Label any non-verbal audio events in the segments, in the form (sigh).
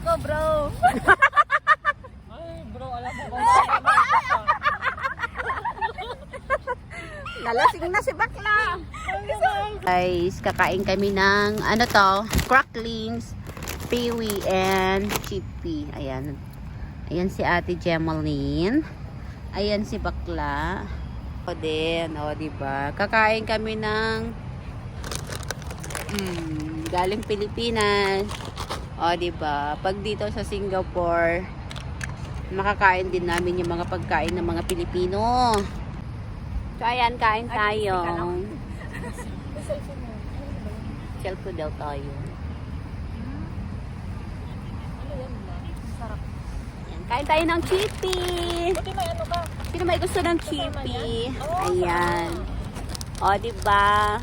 ako, bro. Ay, bro, alam mo (laughs) ba? Nalasing na si bakla. Guys, kakain kami ng ano to, cracklings, peewee, and chippy. Ayan. Ayan si Ate Gemaline. Ayan si bakla. O din, o diba? Kakain kami ng mm, galing Pilipinas. O diba? Pag dito sa Singapore, makakain din namin yung mga pagkain ng mga Pilipino. So, ayan, kain tayo. Cellphone daw tayo. Kain tayo ng chippy. Buti may ano ka? Sino may gusto ng chippy? Ayan. O, diba?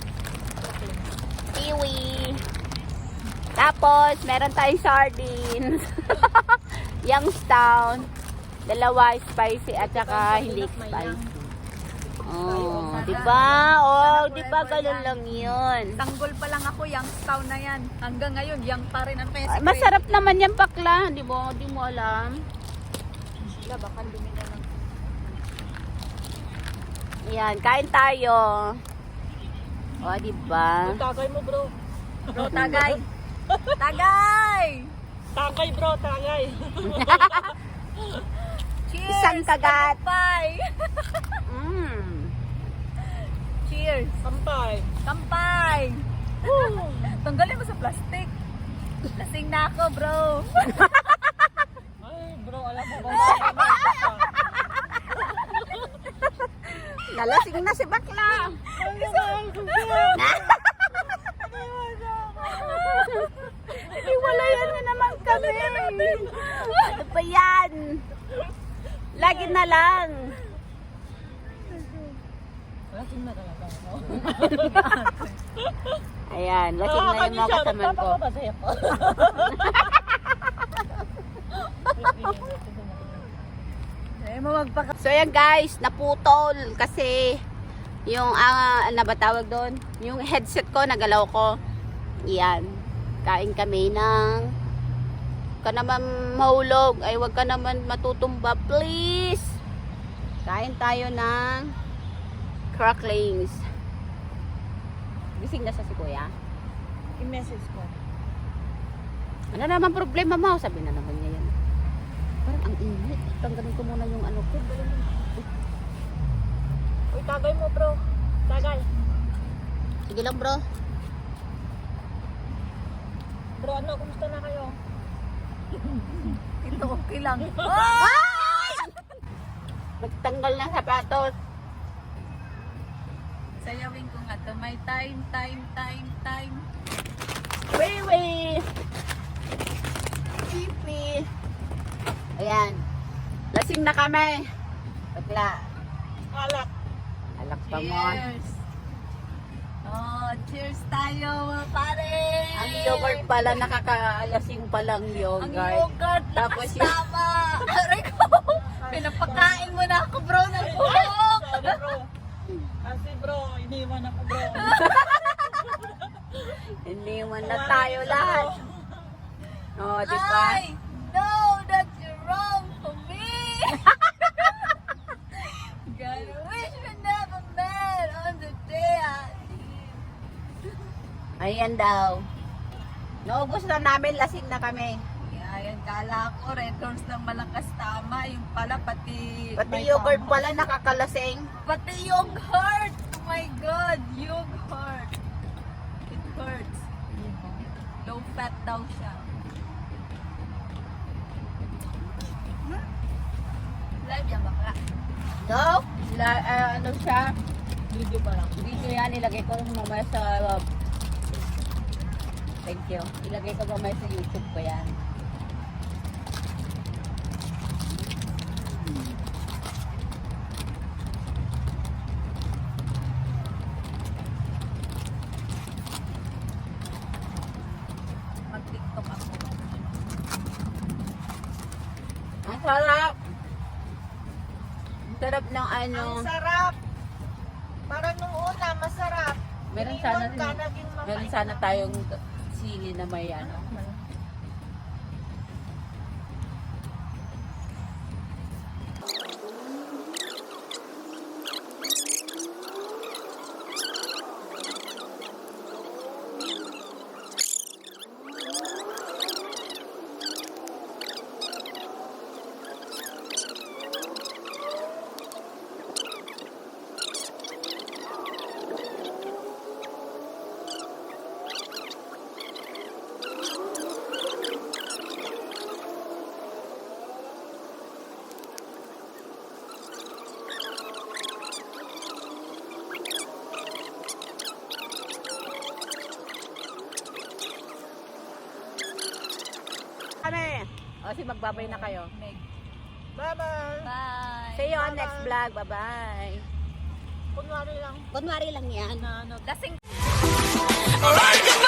Kiwi. Tapos, meron tayong sardines. (laughs) Youngstown. Dalawa spicy at saka hindi spicy. Oh, di ba? Oh, di ba ganun lang 'yun. Tanggol pa lang ako, young town na yan. Hanggang ngayon, young pa rin. Yan? Ay, Masarap naman yan bakla, di mo, di mo alam. Sila, baka dumi na lang. Yan, kain tayo. O, di ba? Ang tagay mo, bro. Bro, tagay. (laughs) tagay! Tagay, bro, tagay. (laughs) Cheers! Isang kagat. Kampay! (laughs) Mm. Cheers! Kampay. Kampay! (laughs) Tanggalin mo sa plastic. Lasing na ako, bro. Ay, bro, alam mo ba? Nalasing na si bakla. Hiwalayan na naman kami. Ano pa yan? Lagi na lang. Lasing na talaga ako. (laughs) Ayan, lasing na yung mga kasaman ko. (laughs) Eh, mamagpaka. So yan guys, naputol kasi yung ah, ano ba tawag doon? Yung headset ko nagalaw ko. Yan. Kain kami ng ka naman mahulog ay wag ka naman matutumba please. Kain tayo ng cracklings. Gising na sa si kuya. I-message ko. Ano naman problema mo? Sabi na naman niya yan. Parang ang init. Tanggalin ko muna yung ano ko. Uy, tagay mo, bro. Tagay. Sige lang bro. Bro, ano, kumusta na kayo? (laughs) Ito, okay lang. (laughs) Nagtanggal ng sapatos. Sayawin ko nga to. May time, time, time, time. Wiwi! Chippy! Ayan. Lasing na kami. Bagla. Alak. Alak pa mo. Cheers! Oh, cheers tayo, mga pare! Ang yogurt pala, nakakaalasing pa lang Ang yogurt. yogurt, Tapos lakas yung- tama! (laughs) Aray ko! Pinapakain mo na ako, bro, ng buhok! Bro. Kasi, bro, iniwan ako, bro. (laughs) Iniwan na tayo lahat. Oh, di ba? I know that you're wrong for me! (laughs) God, I wish we never met on the day I Ayan daw. Naubos na namin, lasing na kami. Ayan, kala ko, red horse lang malakas tama. Pala, pati... Pati may yogurt tama. pala nakakalasing. Pati yogurt! Oh my God, yogurt! It hurts. Low fat daw siya. Hmm? Live yan bakla. No? La, ah, ano siya? Video pa lang. Video yan, ilagay ko mamaya sa... uh, thank you. Ilagay ko mamaya sa YouTube ko yan. Mag-tiktok ako. Ang sarap! Sarap ng ano. Ang sarap. Para nung una, masarap. Meron sana, ka, naging meron sana na. tayong sili na may ano. O, si magbabay na kayo. Meg. Bye-bye. Bye. See you on Bye-bye. next vlog. Bye-bye. Kunwari lang. Kunwari lang yan. Na ano, Lasing Alright.